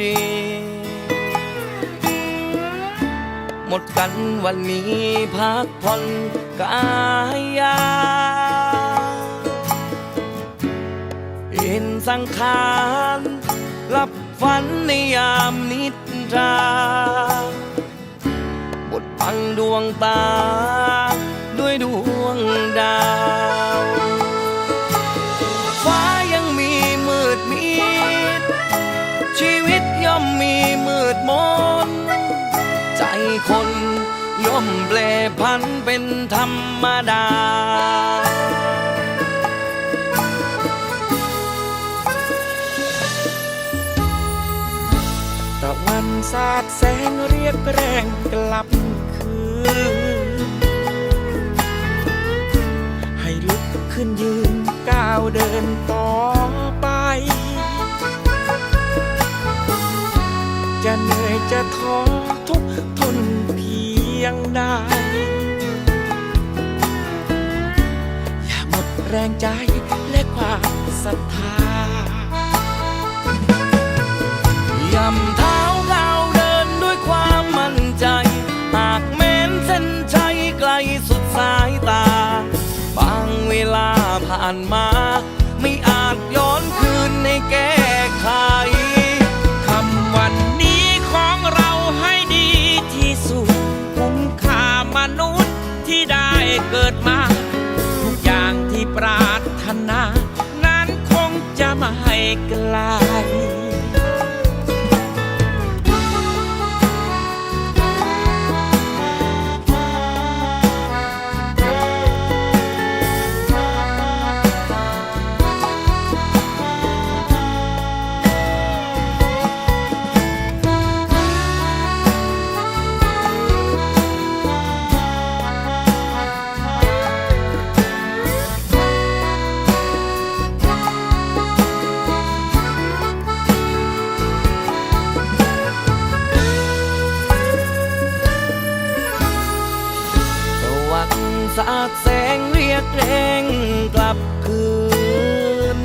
รี หมดกันวันนี้พักผ่อนกายยาเห็นสังขารหลับฝันในยามนิทราบทบังดวงตาด้วยดวง มแปรพันเป็นธรรมดา ตะวันสาดแสงเรียกแรงกลับคืน ให้ลุกขึ้นยืนก้าวเดินต่อไป จะเหนื่อยจะท้อ ยงใดอย่าหมดแรงใจและความศรัทธา เกิดมา ทุกอย่างที่ปรารถนา นั้นคงจะไม่ไกล สาดแสงเรียกแรงกลับคืน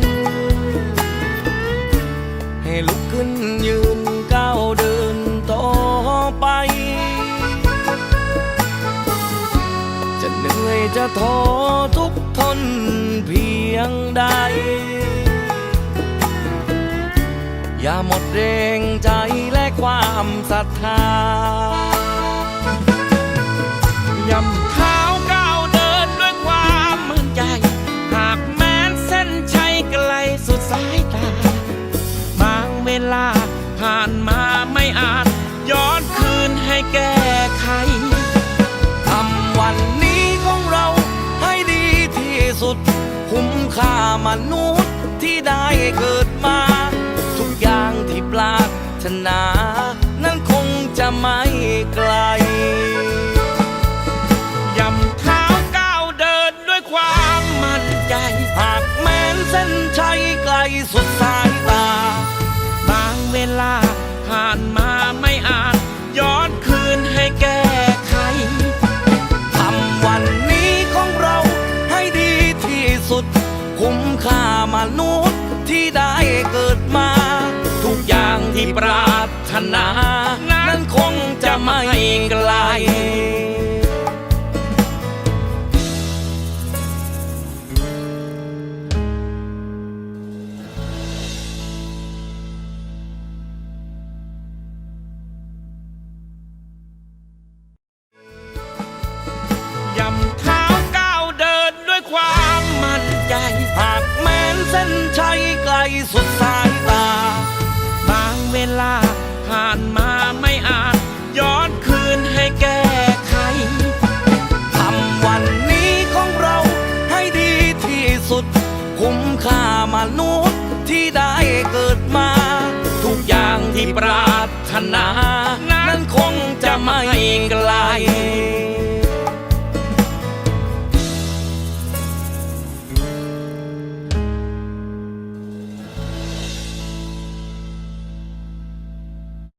ให้ลุกขึ้นยืนก้าวเดินต่อไป จะเหนื่อยจะท้อทุกทนเพียงใด อย่าหมดแรงใจและความศรัทธายำ มนุษย์ที่ได้เกิดมา ทุกอย่างที่ปรารถนา นั้นคงจะไม่ไกลย่ำเท้าก้าวเดินด้วยความมั่นใจ หากแม้นเส้นชัยไกลสุดสายตา บางเวลาผ่านมาไม่อาจย้อนคืนให้แก้ไขทำวันนี้ของเราให้ดีที่สุด คุ้มค่ามนุษย์ที่ได้เกิดมา ทุกอย่างที่ปรารถนา นั้นคงจะไม่กลา เส้นชัยไกลสุดสายตา บางเวลาผ่านมาไม่อาจย้อนคืนให้แก้ไขทำวันนี้ของเราให้ดีที่สุด คุ้มค่ามนุษย์ที่ได้เกิดมา ทุกอย่างที่ปรารถนา นั้นคงจะไม่ไกล